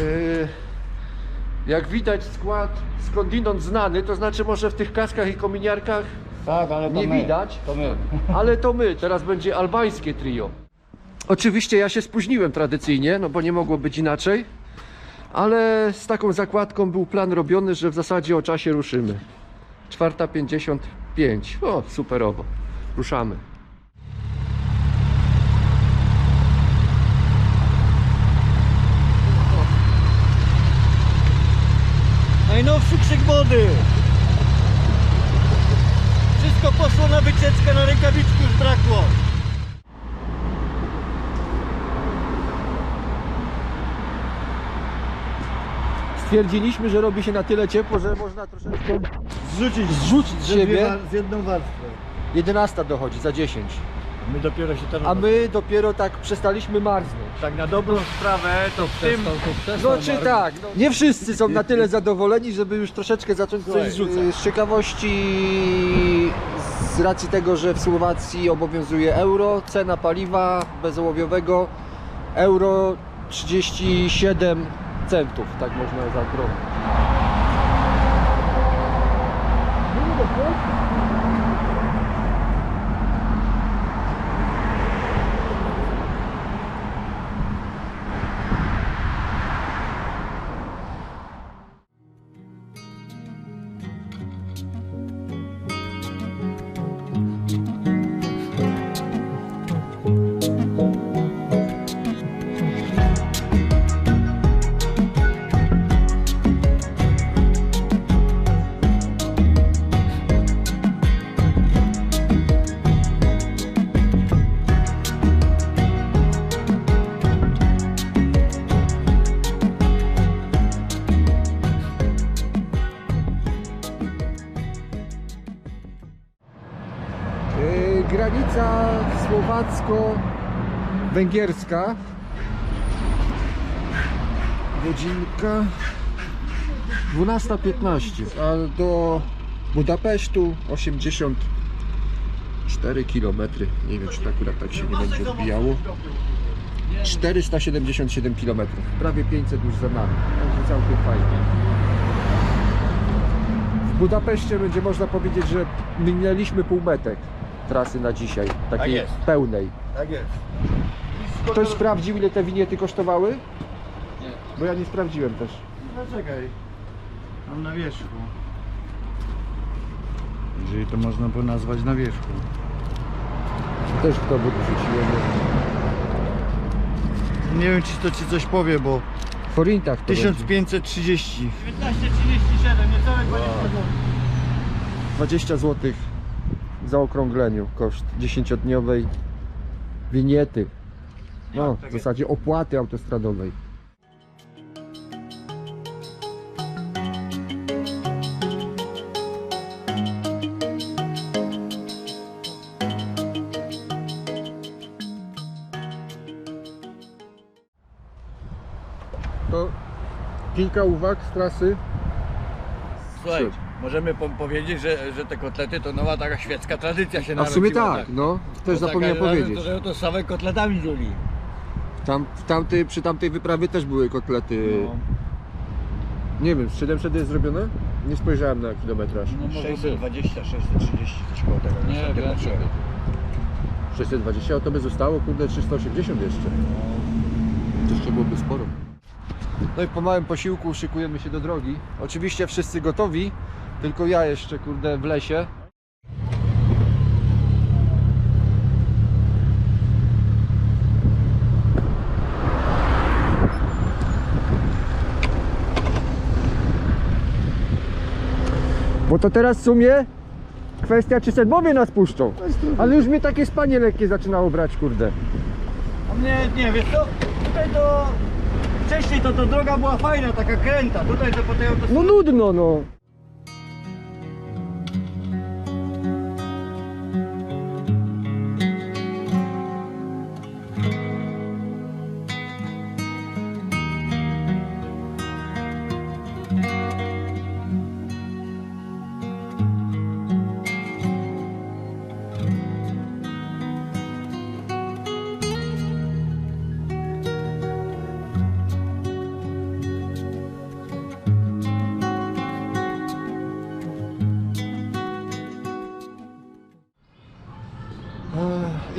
Yy, jak widać skład skądinąd znany, to znaczy może w tych kaskach i kominiarkach, Tak, ale to Nie my. widać. To my. ale to my, teraz będzie albańskie trio. Oczywiście ja się spóźniłem tradycyjnie, no bo nie mogło być inaczej, ale z taką zakładką był plan robiony, że w zasadzie o czasie ruszymy. 4.55. O, superowo. Ruszamy. Najnowszy krzyk wody. Wszystko poszło na wycieczkę, na rękawiczki już brakło. Stwierdziliśmy, że robi się na tyle ciepło, że można troszeczkę Zrzucić, zrzucić z siebie. z jedną warstwą. 11 dochodzi za 10. My dopiero się teraz... A my dopiero tak przestaliśmy marznąć. Tak na dobrą sprawę to w tym... No czy tak, no, nie wszyscy są na tyle zadowoleni, żeby już troszeczkę zacząć coś zrzucać. Z ciekawości, z racji tego, że w Słowacji obowiązuje euro, cena paliwa bezołowiowego euro 37 centów, tak można zaokrąglić. Granica słowacko-węgierska. Godzinka 12.15, a do Budapesztu 84 km. Nie wiem, czy to akurat tak się nie będzie odbijało. 477 km, prawie 500 już za nami, także całkiem fajnie. W Budapeszcie będzie można powiedzieć, że minęliśmy półmetek trasy na dzisiaj, takiej jest. pełnej. Tak jest. Ktoś sprawdził ile te winiety kosztowały? Nie. Bo ja nie sprawdziłem też. No czekaj. Mam na wierzchu. Jeżeli to można by nazwać na wierzchu. Też w to wrzuciłem. Nie wiem czy to ci coś powie, bo W forintach to 1530. 19,37, niecałe 20 zł. 20 zł w zaokrągleniu koszt 10-dniowej winiety. No, w zasadzie opłaty autostradowej. To kilka uwag z trasy. Słuchaj, możemy po powiedzieć, że, że te kotlety to nowa taka świecka tradycja się A w sumie narodziła, tak, no, też Bo zapomniałem taka- powiedzieć. To, że to same kotletami żuli. Tam, w tamtej, przy tamtej wyprawie też były kotlety. No, Nie wiem, z 700 jest zrobione? Nie spojrzałem na kilometraż. no może być. 620, 630 coś koło tego. Nie, więcej. patrzyłem. 620, a to by zostało, kurde, 380 jeszcze. To jeszcze byłoby sporo. No i po małym posiłku szykujemy się do drogi. Oczywiście wszyscy gotowi, tylko ja jeszcze, kurde, w lesie. Bo to teraz w sumie kwestia, czy sedmowie nas puszczą. Ale już mnie takie spanie lekkie zaczynało brać, kurde. A mnie, nie, wiesz co, tutaj to... Wcześniej to, to droga była fajna, taka kręta. Tutaj to po tej autostradzie... No nudno, no.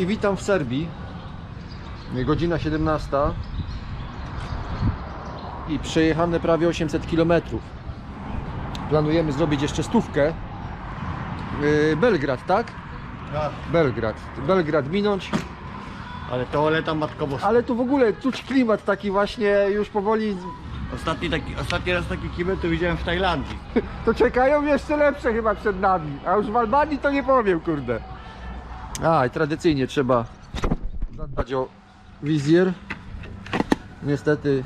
I witam w Serbii. Godzina 17 i przejechane prawie 800 km. Planujemy zrobić jeszcze stówkę. Yy, Belgrad, tak? Tak. Belgrad. Belgrad minąć, Ale toaleta matko boska. ale tu w ogóle czuć klimat taki właśnie już powoli. Ostatni, taki, ostatni raz taki kibel to widziałem w Tajlandii. To czekają jeszcze lepsze chyba przed nami. A już w Albanii to nie powiem, kurde. A i tradycyjnie trzeba zadbać o wizjer. Niestety